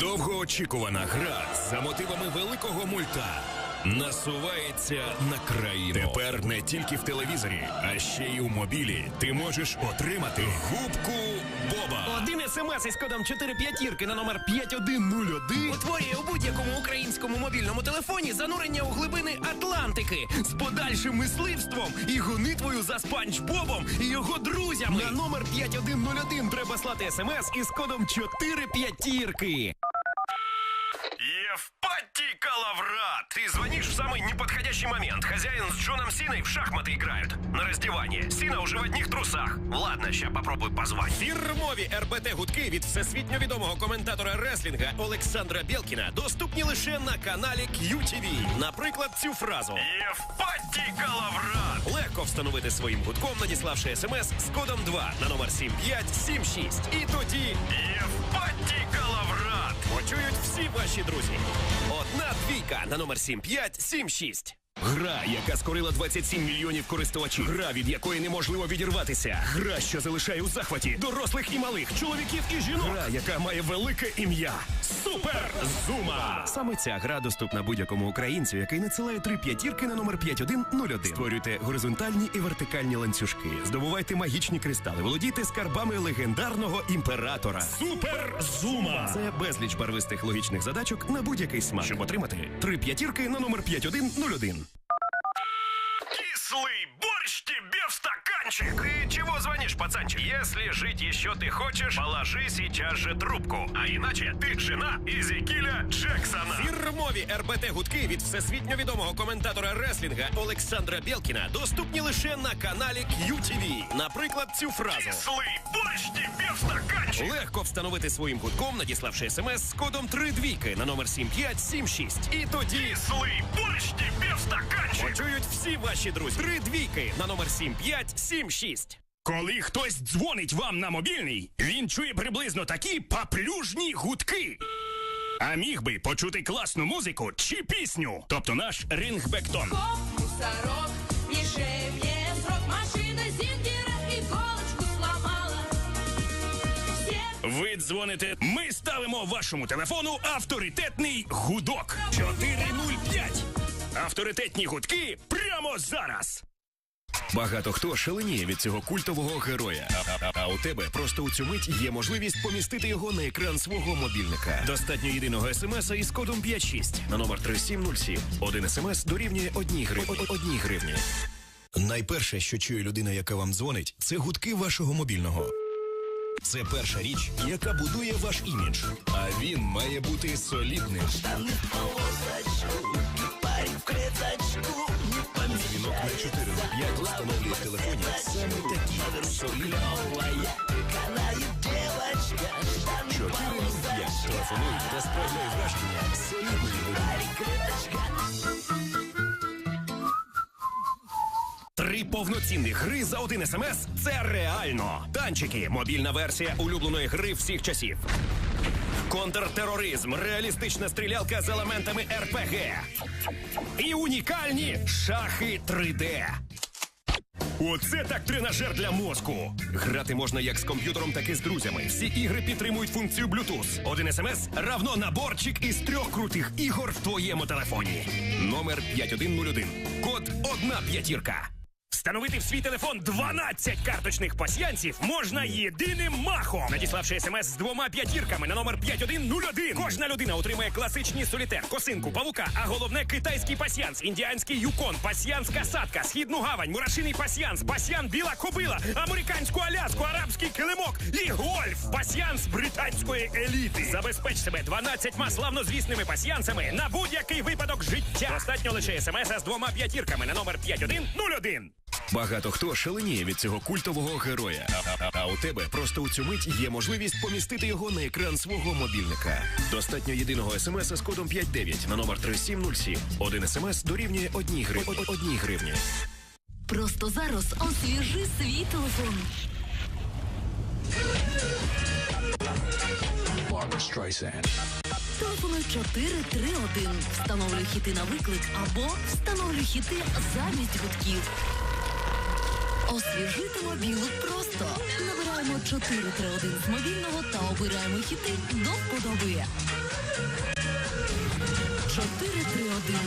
Довгоочікувана гра за мотивами великого мульта насувається на країну. Тепер не тільки в телевізорі, а ще й у мобілі. Ти можеш отримати губку Боба. Один смс із кодом 4 п'ятірки на номер 5101 утворює у будь-якому українському мобільному телефоні занурення у глибини Атлантики з подальшим мисливством і гонитвою за спанч Бобом і його друзями. На номер 5101 треба слати смс із кодом 4 п'ятірки Евпатий Калаврат! Ты звонишь в самый неподходящий момент. Хозяин с Джоном Синой в шахматы играют. На раздевание. Сина уже в одних трусах. Ладно, ща попробуй позвать. Фірмові РБТ гудки від всесвітньо відомого коментатора реслінга Олександра Білкіна доступні лише на каналі QTV. Наприклад, цю фразу. Євпатій Калаврат! Легко встановити своїм гудком, надіславши смс з кодом 2 на номер 7576. І тоді Євпатій Калаврат! Почують всі ваші друзі. Одна двійка на номер 7576. Гра, яка скорила 27 мільйонів користувачів. Гра, від якої неможливо відірватися. Гра, що залишає у захваті дорослих і малих, чоловіків і жінок. Гра, яка має велике ім'я. Супер Зума! Саме ця гра доступна будь-якому українцю, який надсилає три п'ятірки на номер 5101. Створюйте горизонтальні і вертикальні ланцюжки. Здобувайте магічні кристали, володійте скарбами легендарного імператора. Супер Зума! Це безліч барвистих логічних задачок на будь-який смак. Щоб отримати три п'ятірки на номер 5101. Кислый борщ тебе в стаканчик. Ты чего звонишь, пацанчик? Если жить еще ты хочешь, положи сейчас же трубку. А иначе ты жена Ізекіля Джексона. Фірмові РБТ гудки від всесвітньо відомого коментатора реслінга Олександра Білкіна доступні лише на каналі QTV. Наприклад, цю фразу. Кислий борщ тебе в стаканчик. Легко встановити своїм гудком, надіславши смс з кодом 3 двійки на номер 7576. І тоді Кислий борщ тебе в стаканчик. Почують всі ваші друзі. Три двійки на номер 7576. Коли хтось дзвонить вам на мобільний, він чує приблизно такі поплюжні гудки. А міг би почути класну музику чи пісню, тобто наш рингбектон. Коп, мусорок, мишей мне срок Машина зингера иголочку сломала Все Ви дзвоните, ми ставимо вашому телефону авторитетний гудок. 405. Авторитетні гудки прямо зараз. Багато хто шаленіє від цього культового героя. А, у тебе просто у цю мить є можливість помістити його на екран свого мобільника. Достатньо єдиного смса із кодом 56 на номер 3707. Один смс дорівнює одній гри... о- о- одній гривні. Найперше, що чує людина, яка вам дзвонить, це гудки вашого мобільного. Це перша річ, яка будує ваш імідж. А він має бути солідним. Телефонуй та справляй враження солідної людини. Три повноцінних гри за один смс це реально. Танчики мобільна версія улюбленої гри всіх часів. Контртероризм, реалістична стрілялка з елементами РПГ. І унікальні шахи 3D. Оце так тренажер для мозку. Грати можна як з комп'ютером, так і з друзями. Всі ігри підтримують функцію Bluetooth. Один смс равно наборчик із трьох крутих ігор в твоєму телефоні. Номер 5101. Код одна п'ятірка. Встановити в свій телефон 12 карточних пасьянців можна єдиним махом. Надіславши смс з двома п'ятірками на номер 5101. Кожна людина отримає класичні солітер, косинку, павука, а головне китайський пасьянс, індіанський юкон, пасьянс касатка, східну гавань, мурашиний пасьянс, пасьян біла кобила, американську аляску, арабський килимок і гольф, пасьянс британської еліти. Забезпеч себе 12 славнозвісними пасьянсами на будь-який випадок життя. Достатньо лише смс з двома п'ятірками на номер 5101. Багато хто шаленіє від цього культового героя. А, у тебе просто у цю мить є можливість помістити його на екран свого мобільника. Достатньо єдиного смс з кодом 59 на номер 3707. Один смс дорівнює одній гри... о- о- одній гривні. Просто зараз освіжи свій телефон. Телефонуй 431. Встановлюй хіти на виклик або встановлюй хіти замість гудків. Освіжити мобілу просто. Набираємо 431 з мобільного та обираємо хіти до вподоби. 431